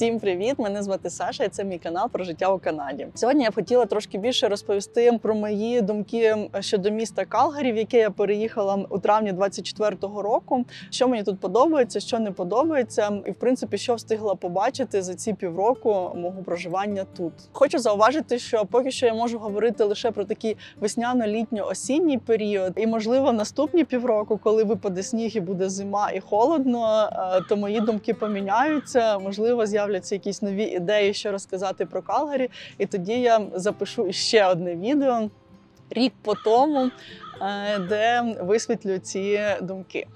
Всім привіт! Мене звати Саша, і це мій канал про життя у Канаді. Сьогодні я б хотіла трошки більше розповісти про мої думки щодо міста Калгарі, в яке я переїхала у травні 24-го року. Що мені тут подобається, що не подобається, і в принципі, що встигла побачити за ці півроку мого проживання тут. Хочу зауважити, що поки що я можу говорити лише про такий весняно-літньо-осінній період, і можливо наступні півроку, коли випаде сніг і буде зима і холодно, е, то мої думки поміняються. Можливо, з'являться якісь нові ідеї, що розказати про Калгарі. І тоді я запишу ще одне відео рік по тому, е, де висвітлю ці думки.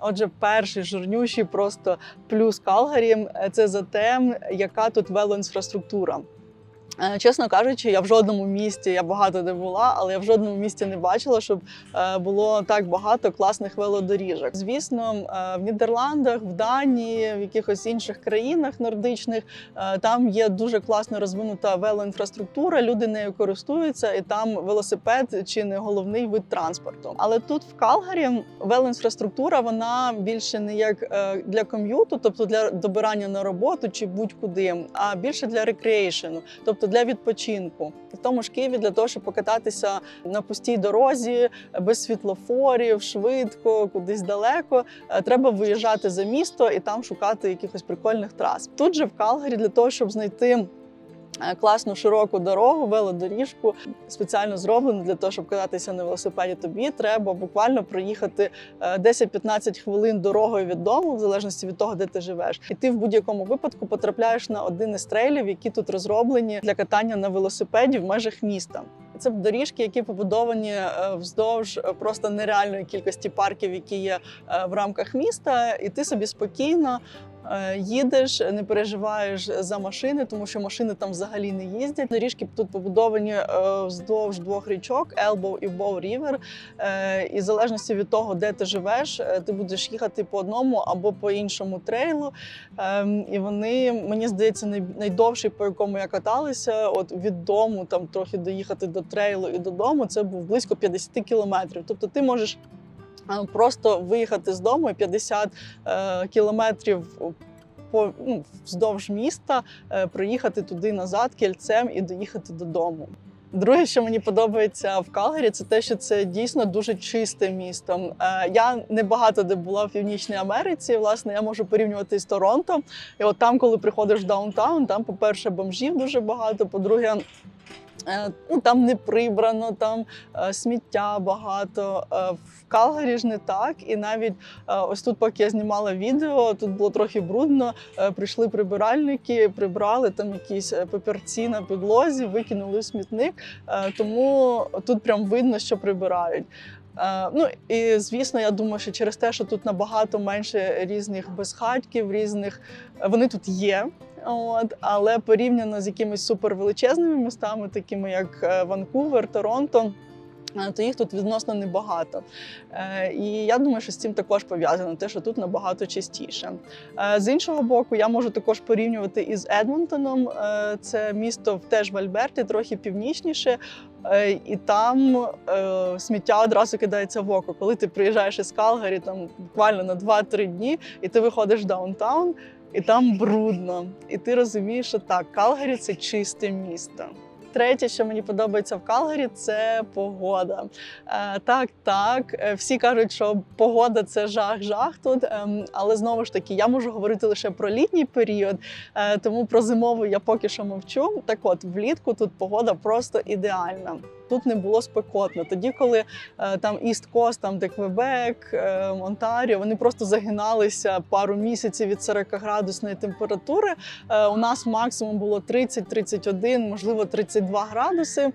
Отже, перший жирнющий просто плюс Калгарі е, це за те, яка тут велоінфраструктура. Е, Чесно кажучи, я в жодному місті, я багато де була, але я в жодному місті не бачила, щоб е, було так багато класних велодоріжок. Звісно, е, в Нідерландах, в Данії, в якихось інших країнах нордичних там є дуже класно розвинута велоінфраструктура. Люди нею користуються, і там велосипед чи не головний вид транспорту. Але тут в Калгарі велоінфраструктура вона більше не як для ком'юту, тобто для добирання на роботу чи будь-куди, а більше для рекреейшену, тобто для відпочинку. В тому ж Києві для того, щоб покататися на пустій дорозі, без світлофорів, швидко, кудись далеко, е, треба виїжджати за місто і там шукати якихось прикольних трас. Тут же в Калгарі для того, щоб знайти. Е, Класну широку дорогу, велодоріжку спеціально зроблену для того, щоб кататися на велосипеді. Тобі треба буквально проїхати е, 10-15 хвилин дорогою від дому, в залежності від того, де ти живеш. І ти в будь-якому випадку потрапляєш на один із трейлів, які тут розроблені для катання на велосипеді в межах міста. Це доріжки, які побудовані е, вздовж е, просто нереальної кількості парків, які є е, в рамках міста, і ти собі спокійно. Е, Їдеш, не переживаєш за машини, тому що машини там взагалі не їздять. Доріжки тут побудовані е, вздовж двох річок Elbow і River. Е, І в залежності від того, де ти живеш, е, ти будеш їхати по одному або по іншому трейлу. Ем, І вони, мені здається, най- найдовший, по якому я каталася, от від дому там трохи доїхати до трейлу і додому, це був близько 50 кілометрів. Тобто ти можеш просто виїхати з дому і 50 е, кілометрів. По ну, вздовж міста е, проїхати туди назад кільцем і доїхати додому. Друге, що мені подобається в Калгарі, це те, що це дійсно дуже чисте місто. Е, Я не багато де була в Північній Америці. Власне, я можу порівнювати з Торонто. І от там, коли приходиш в даунтаун, там, по-перше, бомжів дуже багато. По-друге, ну там не прибрано, там е, сміття багато. Е, В Калгарі ж не так. І навіть е, ось тут, поки я знімала відео, тут було трохи брудно. е, Прийшли прибиральники, прибрали там якісь е, папірці на підлозі, викинули смітник. Е, Тому тут прям видно, що прибирають. Е, Ну і звісно, я думаю, що через те, що тут набагато менше різних безхатьків, різних вони тут є. От, але порівняно з якимись супервеличезними містами, такими як е, Ванкувер, Торонто. е, То їх тут відносно небагато. Е, І я думаю, що з цим також пов'язано, те, що тут набагато чистіше. Е, З іншого боку, я можу також порівнювати із Едмонтоном. Це місто теж в Альберті, трохи північніше. І там сміття одразу кидається в око. Коли ти приїжджаєш із Калгарі, там буквально на 2-3 дні, і ти виходиш в даунтаун, і там брудно. І ти розумієш, що так, Калгарі це чисте місто. Третє, що мені подобається в Калгарі, це погода. Е, так, так, е, всі кажуть, що погода це жах-жах тут. ем, але знову ж таки, я можу говорити лише про літній період, е, тому про зимовий я поки що мовчу. Так от, влітку тут погода просто ідеальна. Тут не було спекотно. Тоді, коли е, там Іст Кост, там де Квебек, е, Онтаріо, вони просто загиналися пару місяців від 40 градусної температури. Е, у нас максимум було 30-31, можливо, 32 градуси.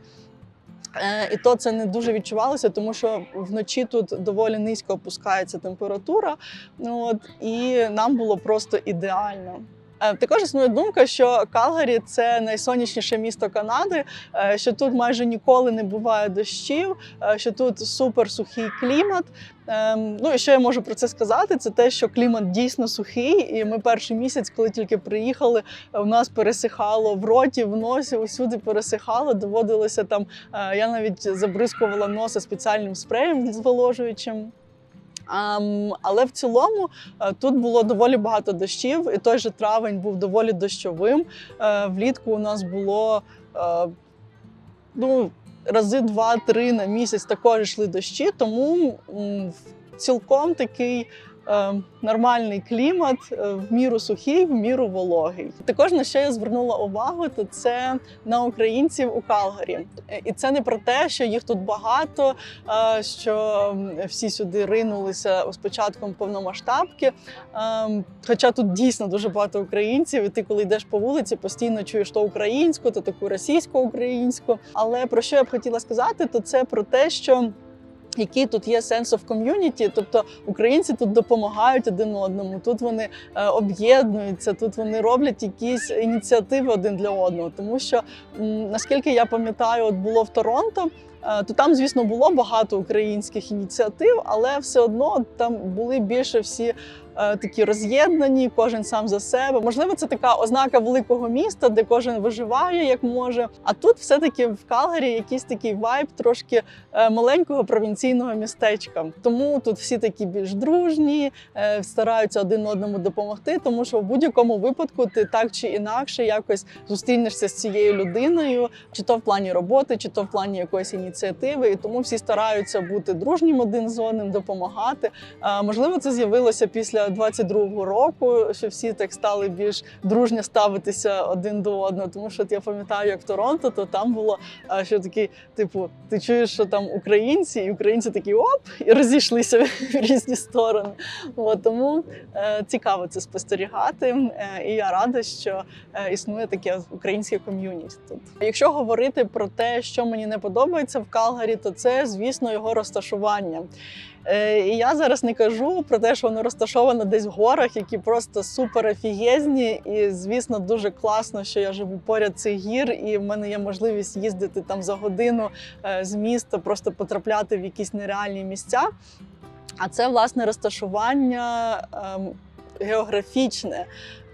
І то це не дуже відчувалося, тому що вночі тут доволі низько опускається температура. От, і нам було просто ідеально. Е, Також існує думка, що Калгарі це найсонячніше місто Канади, е, що тут майже ніколи не буває дощів, е, що тут суперсухий клімат. Ем, Ну і що я можу про це сказати? Це те, що клімат дійсно сухий, і ми перший місяць, коли тільки приїхали, у нас пересихало в роті, в носі, усюди пересихало. Доводилося там. Я навіть забризкувала носа спеціальним спреєм зволожуючим. Ам, але в цілому е, тут було доволі багато дощів, і той же травень був доволі дощовим. Е, Влітку у нас було е, ну, рази два-три на місяць також йшли дощі, тому цілком такий. Е, Нормальний клімат, е, в міру сухий, в міру вологий. Також на що я звернула увагу, то це на українців у Калгарі. Е, І це не про те, що їх тут багато, що всі сюди ринулися з початком повномасштабки. Хоча тут дійсно дуже багато українців, і ти, коли йдеш по вулиці, постійно чуєш то українську, то таку російсько-українську. Але про що я б хотіла сказати, то це про те, що. Який тут є sense of community, тобто українці тут допомагають один одному, тут вони е, об'єднуються, тут вони роблять якісь ініціативи один для одного. Тому що наскільки я пам'ятаю, от було в Торонто, то там, звісно, було багато українських ініціатив, але все одно там були більше всі е, такі роз'єднані, кожен сам за себе. Можливо, це така ознака великого міста, де кожен виживає як може. А тут все-таки в Калгарі якийсь такий вайб трошки е, маленького провінційного містечка. Тому тут всі такі більш дружні, е, стараються один одному допомогти, тому що в будь-якому випадку ти так чи інакше якось зустрінешся з цією людиною, чи то в плані роботи, чи то в плані якоїсь ініціативи. І тому всі стараються бути дружнім один з одним, допомагати. Можливо, це з'явилося після 22-го року, що всі так стали більш дружньо ставитися один до одного. Тому що я пам'ятаю, як в Торонто, то там було що такий, типу, ти чуєш, що там українці, і українці такі оп, і розійшлися в різні сторони. От, тому е, цікаво це спостерігати. Е, і я рада, що е, існує таке українське ком'юніті тут. Якщо говорити про те, що мені не подобається в Калгарі, то це, звісно, його розташування. Е, І я зараз не кажу про те, що воно розташовано десь в горах, які просто супер офігезні. І звісно, дуже класно, що я живу поряд цих гір, і в мене є можливість їздити там за годину е, з міста, просто потрапляти в якісь нереальні місця. А це власне розташування ем, географічне.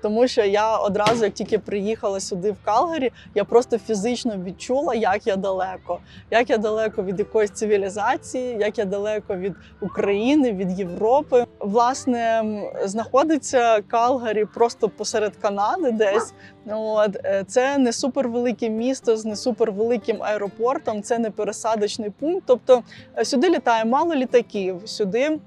Тому що я одразу, як тільки приїхала сюди в Калгарі, я просто фізично відчула, як я далеко, як я далеко від якоїсь цивілізації, як я далеко від України, від Європи. Власне, знаходиться Калгарі просто посеред Канади, десь. От е, це не супервелике місто з не супервеликим аеропортом, це не пересадочний пункт. Тобто е, сюди літає мало літаків, сюди.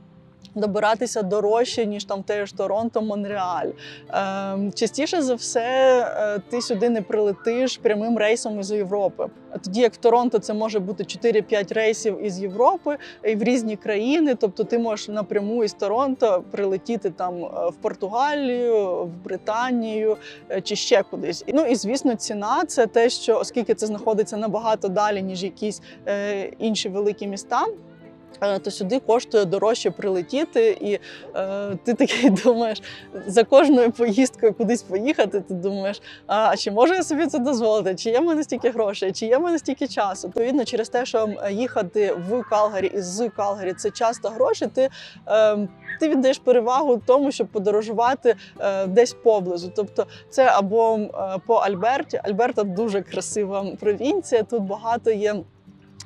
Добиратися дорожче, ніж там теж Торонто, Монреаль. Ем, частіше за все, е, ти сюди не прилетиш прямим рейсом із Європи. Тоді як в Торонто це може бути 4-5 рейсів із Європи і в різні країни. Тобто ти можеш напряму із Торонто прилетіти там е, в Португалію, в Британію е, чи ще кудись. Ну і звісно, ціна це те, що оскільки це знаходиться набагато далі, ніж якісь е, інші великі міста. То сюди коштує дорожче прилетіти, і е, ти такий думаєш, за кожною поїздкою кудись поїхати, ти думаєш, а чи можу я собі це дозволити? Чи є в мене стільки грошей, чи є в мене стільки часу? Відповідно, через те, що їхати в Калгарі і з Калгарі це часто гроші, ти, е, ти віддаєш перевагу тому, щоб подорожувати е, десь поблизу. Тобто, це або е, по Альберті. Альберта дуже красива провінція. Тут багато є.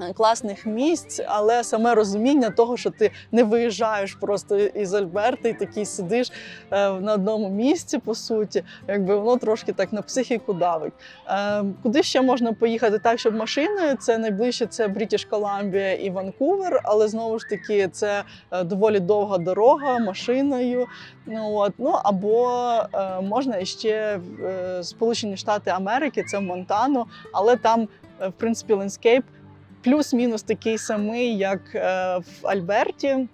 Е, Класних місць, але саме розуміння того, що ти не виїжджаєш просто із Альберти і такий сидиш е, на одному місці, по суті, якби воно трошки так на психіку давить. Е, Куди ще можна поїхати так, щоб машиною? Це найближче це Брітіш Колумбія і Ванкувер, але знову ж таки це доволі довга дорога машиною. Ну от ну або можна ще в Сполучені Штати Америки, це в Монтану, але там, в принципі, ландскейп плюс-мінус такий самий, як е, в Альберті.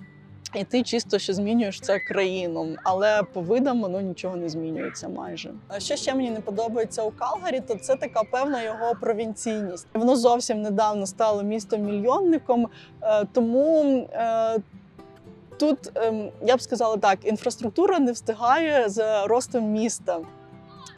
І ти чисто ще змінюєш це країну, але по видам воно нічого не змінюється майже. Що ще мені не подобається у Калгарі, то це така певна його провінційність. Воно зовсім недавно стало містом мільйонником, е, тому е, тут ем, я б сказала так: інфраструктура не встигає за ростом міста.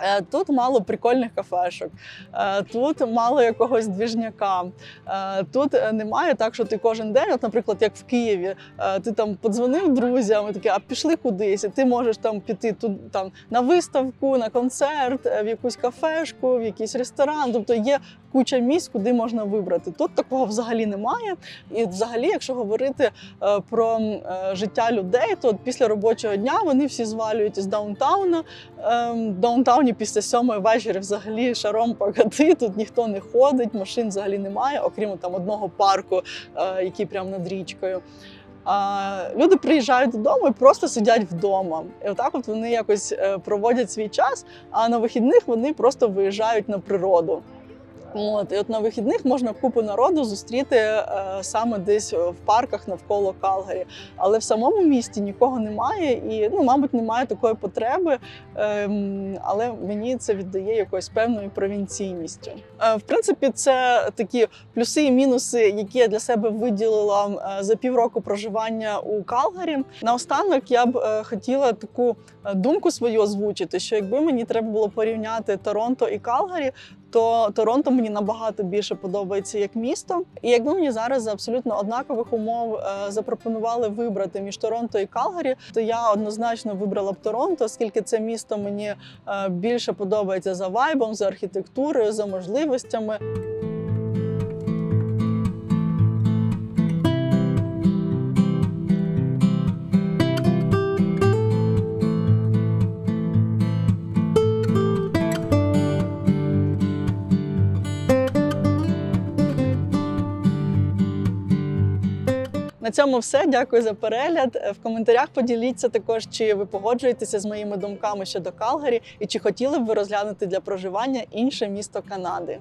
Е, Тут мало прикольних кафешок, е, тут мало якогось двіжняка. Е, Тут немає так, що ти кожен день, от, наприклад, як в Києві, ти там подзвонив друзям, і такі, а пішли кудись, і ти можеш там піти тут там на виставку, на концерт, в якусь кафешку, в якийсь ресторан. Тобто є куча місць, куди можна вибрати. Тут такого взагалі немає. І взагалі, якщо говорити е, про е, життя людей, то от після робочого дня вони всі звалюють із даунтауна. Ем, даунтауні після сьомої вечора взагалі шаром покати, тут ніхто не ходить, машин взагалі немає, окрім там одного парку, е, який прямо над річкою. А люди приїжджають додому і просто сидять вдома. І отак от вони якось проводять свій час, а на вихідних вони просто виїжджають на природу. От, і от на вихідних можна купу народу зустріти е, саме десь в парках навколо Калгарі. Але в самому місті нікого немає, і ну, мабуть, немає такої потреби. Ем, але мені це віддає якоюсь певною провінційністю. Е, в принципі, це такі плюси і мінуси, які я для себе виділила е, за півроку проживання у Калгарі. Наостанок я б е, хотіла таку е, думку свою озвучити, що якби мені треба було порівняти Торонто і Калгарі, то Торонто мені набагато більше подобається як місто. І якби мені зараз за абсолютно однакових умов е, запропонували вибрати між Торонто і Калгарі, то я однозначно вибрала б Торонто, оскільки це місто мені е, більше подобається за вайбом, за архітектурою, за можливостями. Цьому все. Дякую за перегляд. Е, В коментарях поділіться також, чи ви погоджуєтеся з моїми думками щодо Калгарі, і чи хотіли б ви розглянути для проживання інше місто Канади.